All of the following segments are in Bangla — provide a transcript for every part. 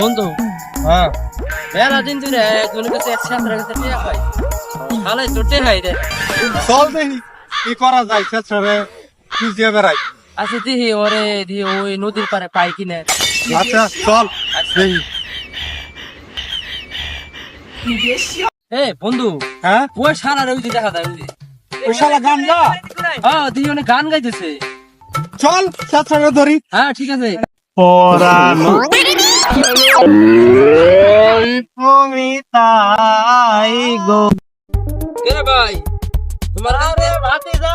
বন্ধু। হ্যাঁ। মেলা দিন ধরে একজনের কাছে একসাথে কাছে টিয়া পাই তাহলে তো টেহাই রে। চল দেখি কি করা যায় সেছাড়ে খুঁজিয়ে বেড়াই। আচ্ছা দিহি ওরে দিহি ওই নদীর পারে পাই কিনে। আচ্ছা চল দেখি। এ বন্ধু হ্যাঁ? ওই সারা রে ওই দেখা যায় ওই শালা গান গা হ্যাঁ দিহি অনেক গান গাইতেছে। চল সেছাড়ে ধরি। হ্যাঁ ঠিক আছে। পরানো তুমি তাই গো। কে ভাই? তোমার কাছে হাতে যা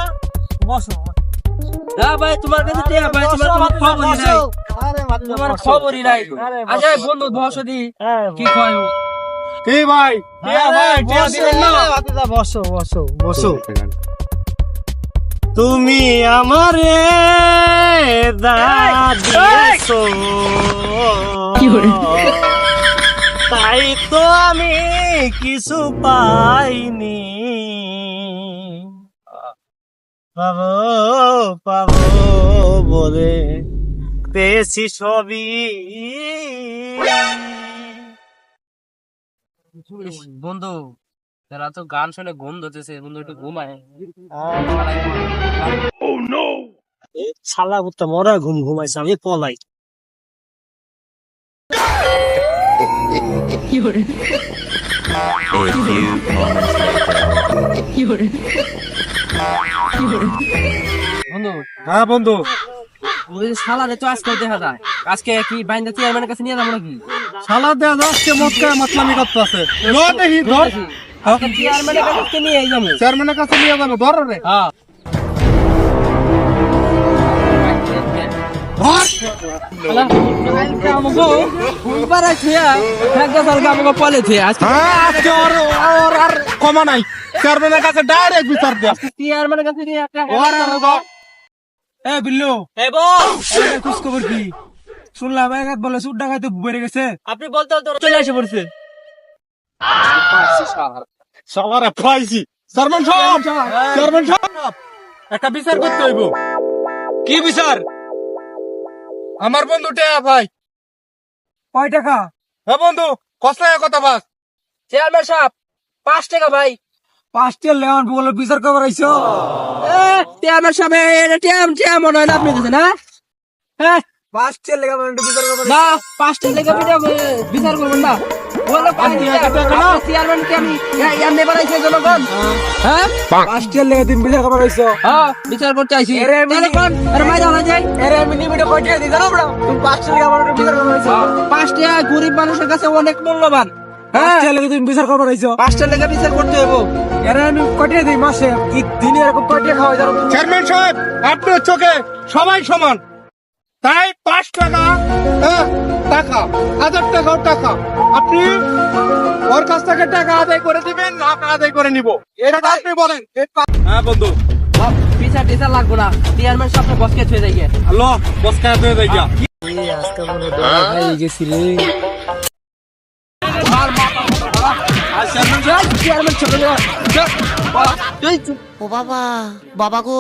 বসো। না ভাই তোমার কাছে টিয়া ভাই তোমার কোনো খবরই নাই। তোমার খবরই নাই। আচ্ছা বন্ধু বসো দি। কি কয়? কি ভাই? টিয়া ভাই টিয়া দিবেন না বসো বসো বসো। তুমি আমারে দিয়েছ। তাই তো আমি কিছু পাইনি। পাবো পাবো বলে পেয়েছি সবই। বন্ধু তারা তো গান শুনে ঘুম ধরতেছে বন্ধু একটু ঘুমায়। শালা করতে মরা ঘুম ঘুমাইছে আমি পলাই। later. বন্ধু? হ্যাঁ বন্ধু। ওই শালারে তো আজকে দেখা যায়। আজকে কি বাইন্দা চেয়ারম্যানের কাছে নিয়ে যাব নাকি? শালা দেয়া যাচ্ছে মক্কা মাতলামি করতে আছে চেয়ারম্যানের কাছে নিয়ে যাব। চেয়ারম্যানের কাছে নিয়ে যাব ধর রে। হ্যাঁ। কমা নাই। চেয়ারম্যানের কাছে ডাইরেক্ট বিচার চেয়ারম্যানের কাছে নিয়ে একটা। এ বিল্লু। বল খোঁজ খবর কি? শুনলাম এক হাত বলে সুট ডাকাইতে বেড়ে গেছে। আপনি বলতে বলতে চলে এসে পড়ছে। শালারে পাইছি। চেয়ারম্যান সাহেব! চেয়ারম্যান সাহেব! একটা বিচার করতে হইব। কি বিচার? আমার বন্ধু টেয়া ভাই। কয় টাকা? হ্যাঁ বন্ধু কষ্টায় কথা বাস। চেয়ারম্যান সাহেব পাঁচ টাকা ভাই। পাঁচটা লেওয়ান বলে বিচার কবার আইছো। এ, চেয়ারম্যান সাহেব এটা টিয়াম টিয়াম মনে হয় না আপনি দিয়েছেন হ্যাঁ হ্যাঁ পাঁচটা লেগা মানে বিচার কবার না পাঁচটা লেগে বিচার করবেন না। বলো চেয়ারম্যান কে আমি এমনি বানাইছে জনগণ। হ্যাঁ? লেগা বিচার হ্যাঁ বিচার করতে আইছি। এরে আমি- কোন? আরে মাইরা হয়ে যায় আরে আমি নিমিটে কয় টাকা জানো বড় তুমি পাঁচটা লেগা বিচার কবার আইছো পাঁচটা গরিব মানুষের কাছে অনেক মূল্যবান। হ্যাঁ? পাঁচটা লেগা তুমি বিচার পাঁচটা লেগে বিচার করতে হইব। আমি দিই মাসে। কি দিনে এরকম খাওয়া চেয়ারম্যান সাহেব আপনার চোখে সবাই সমান। তাই পাঁচ টাকা হাজার টাকাও টাকা। আপনি ওর কাছ থেকে টাকা আদায় করে দিবেন না আদায় করে নিব। এটা আপনি বলেন। হ্যাঁ বন্ধু। বিচার টিচার লাগবো না। চেয়ারম্যান সাহেব বসকে ছুঁয়ে যাই গিয়ে। হ্যালো বস কাজ যাই গিয়া। চেয়ারম্যান চলে যাওয়া ও বাবা বাবা গো।